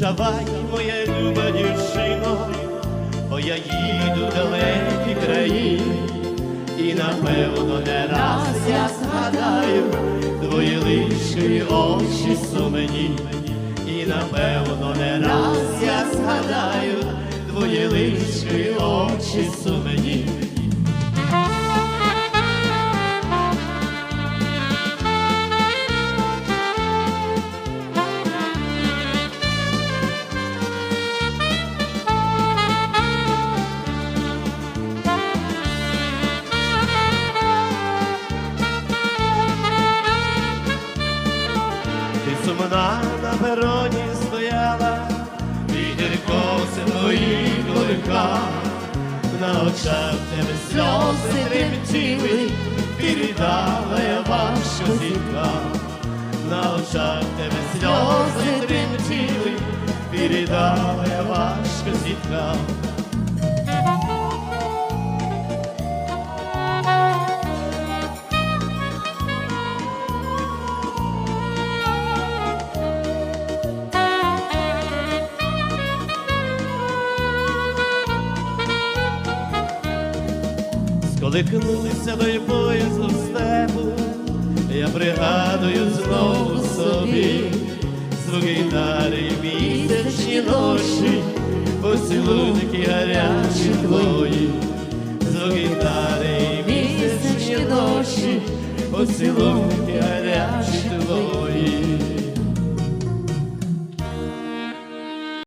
Прощавай, моя люба дівчино, бо я їду в далекі країни, і напевно не раз я згадаю твої лишки очі сумені, і напевно не раз я згадаю твої лишки очі сумені. Сумна на пероні стояла, вітер коси твої клика, на очах тебе сльози тремтіли, передала я важко зітка, на очах тебе сльози тремтіли, передала я важко зітка. Сколикнувся до поїзду степу, я пригадую знову собі. Звук гітари місячні ночі, поцілунки гарячі твої, звук гітари і місячні ночі, поцілунки гарячі твої.